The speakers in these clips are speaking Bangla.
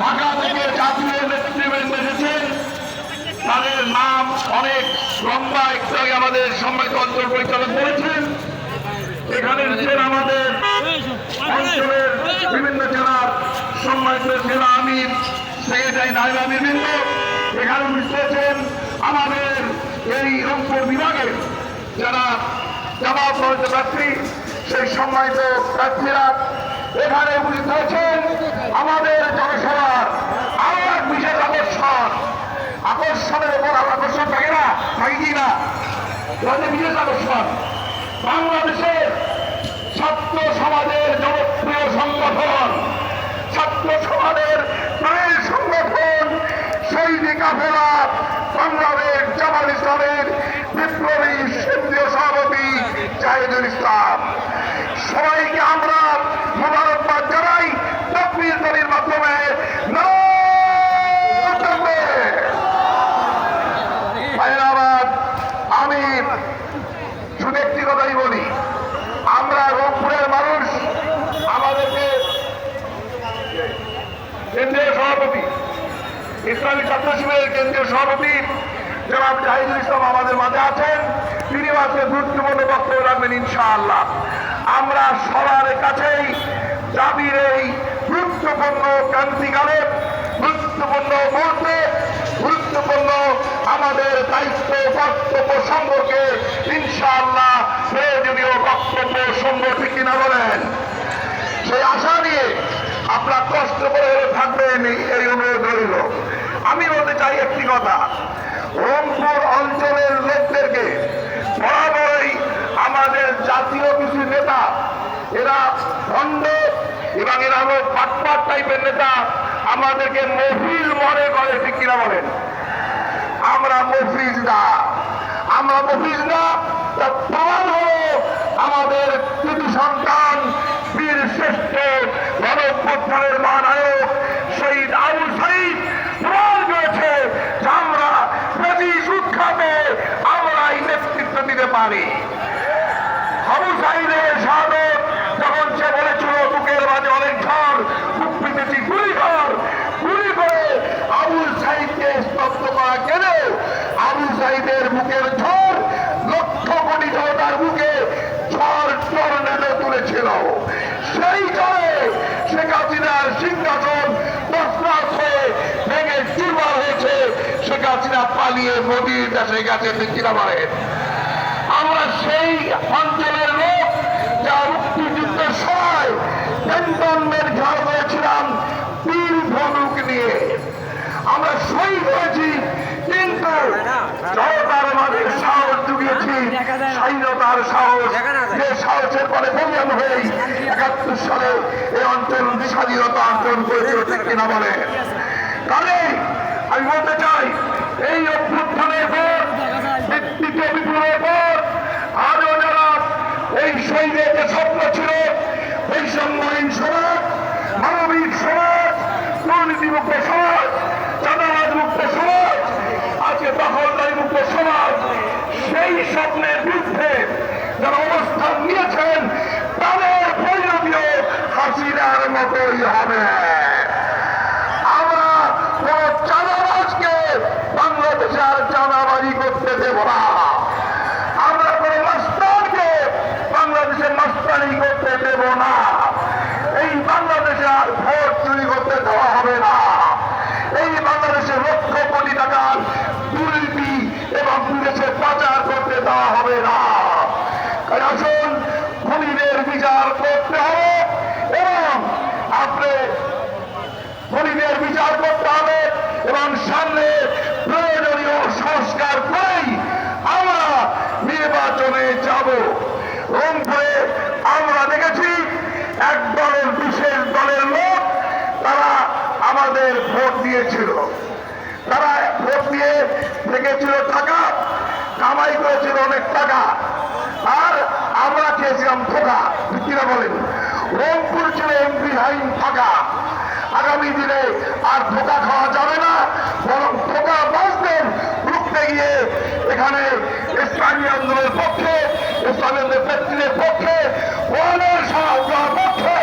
ঢাকা থেকে জাতীয় নেতৃবৃন্দ তাদের নাম অনেক লম্বা, একটু আমাদের সম্মানিত অঞ্চল পরিচালক বলেছেন। এখানে এসেছেন আমাদের অঞ্চলের বিভিন্ন জেলার সম্মানিত জেলা আমির এখানে হয়েছেন আমাদের এই রংপুর বিভাগের যারা হইতে প্রার্থী সেই সম্মানিত এখানে উপস্থিত হয়েছেন আমাদের জনসভার আরও এক বিশেষ আকর্ষণ। আকর্ষণের উপর আকর্ষণ থাকে না থাকে না? বিশেষ আকর্ষণ। বাংলাদেশের ছাত্র সমাজের জনপ্রিয় সংগঠন, ছাত্র সমাজের প্রায় সংগঠন সৈনিক আফেরা বাংলাদেশ জামাল ইসলামের বিপ্লবী কেন্দ্রীয় সভাপতি জাহিদুল ইসলাম। সবাইকে আমরা মোবারকবাদ জানাই তকবীর দলের মাধ্যমে। আমি শুধু একটি কথাই বলি, আমরা রংপুরের মানুষ, আমাদেরকে কেন্দ্রীয় সভাপতি, ইসলামী ছাত্র শিবিরের কেন্দ্রীয় সভাপতি জনাব জাহিদুল ইসলাম আমাদের মাঝে আছেন। তিনি আজকে গুরুত্বপূর্ণ বক্তব্য রাখবেন ইনশাআল্লাহ। আমরা সবার কাছেই জাতির এই গুরুত্বপূর্ণ ক্রান্তিকালে গুরুত্বপূর্ণ মুহূর্তে, গুরুত্বপূর্ণ আমাদের দায়িত্ব কর্তব্য সম্পর্কে ইনশাআল্লাহ প্রয়োজনীয় বক্তব্য সম্পর্কে কিনা বলেন? সেই আশা নিয়ে আপনার কষ্ট করে থাকবেন এই অনুরোধ রইল। আমি বলতে চাই একটি কথা। রংপুর অঞ্চলের লোকদেরকে বরাবরই আমাদের জাতীয় কিছু নেতা এরা ভণ্ড এবং এরা হলো পাটপাট টাইপের নেতা। আমাদেরকে মফিল মনে করে, ঠিক কিনা বলেন? আমরা মফিজ না। আমরা মফিজ না তার প্রমাণ হলো আমাদের কৃতি সন্তান, বীর শ্রেষ্ঠ গণপ্রত্যানের মহানায়ক, শহীদ আবু শহীদ প্রমাণ করেছে যে আমরা প্রতি সুখ্যাতে আমরা এই নেতৃত্ব দিতে পারি আবু সাইদের শাহাদত যখন সে বলেছিল বুকের মাঝে অনেক ঝড় বুক পিতেছি গুলি কর, গুলি করে আবু সাইদকে স্তব্ধ করা গেলেও আবু সাইদের বুকের ঝড় লক্ষ কোটি জনতার বুকে ঝড় টর্নেডো তুলেছিল। সেই ঝড়ে শেখ হাসিনার সিংহাসন তসনাস হয়ে ভেঙে চুরমার হয়েছে। শেখ হাসিনা পালিয়ে মোদীর দেশে গেছে বলেন? আমরা সেই অঞ্চলের লোক যা মুক্তিযুদ্ধের সময় ক্যান্টনমেন্ট ঝড় হয়েছিলাম তিন ধনুক নিয়ে। আমরা শহীদ হয়েছি, কিন্তু সাহস জুগিয়েছি, স্বাধীনতার সাহস, যে সাহসের পরে বলিয়ান হয়েই একাত্তর সালে এই অঞ্চল স্বাধীনতা অর্জন করেছিল, ঠিক কিনা বলে? আমি বলতে চাই, এই অভ্যুত্থানের পর ব্যক্তিত্ব বিপুলের পর আজও যারা এই শহীদের যে স্বপ্ন ছিল বৈষম্যহীন সমাজ, মানবিক সমাজ, দুর্নীতিমুক্ত সমাজ চাঁদাবাদ মুক্ত সমাজ, আজকে দখলদারি মুক্ত সমাজ, সেই স্বপ্নের বিরুদ্ধে যারা অবস্থান নিয়েছেন, তাদের পরিণতিও হাসিনার মতোই হবে আমরা কোন চাঁদাবাজকে বাংলাদেশে আর চাঁদাবাজি করতে দেব না আমরা কোন মাস্টারকে বাংলাদেশে মাস্টারি করতে দেব না এই বাংলাদেশে আর ভোট চুরি করতে দেওয়া হবে না এই বাংলাদেশে লক্ষ কোটি টাকার দুর্নীতি এবং বিদেশে পাচার করতে দেওয়া হবে না তাই আসুন খুনিদের বিচার করতে হবে এবং আপনি খুনিদের বিচার করতে হবে এবং সামনে প্রয়োজনীয় সংস্কার করেই আমরা নির্বাচনে যাব রংপুরে আমরা দেখেছি এক দলের বিশেষ দলের লোক তারা আমাদের ভোট দিয়েছিল। তারা ভোট দিয়ে থেকেছিল টাকা, কামাই করেছিল অনেক টাকা। আর আমরা খেয়েছিলাম ধোকা। কিনা বলেন? রংপুর ছিল এমপি হাইন থাকা আগামী দিনে আর ধোকা খাওয়া যাবে না, বরং ধোকা বাঁচবেন রুখতে গিয়ে এখানে ইসলামী আন্দোলনের পক্ষে ইসলামের ব্যক্তিদের পক্ষে পক্ষে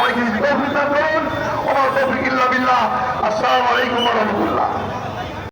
সবাইকে তৌফিক দান করুন ওমর তৌফিক আলাইকুম ওয়া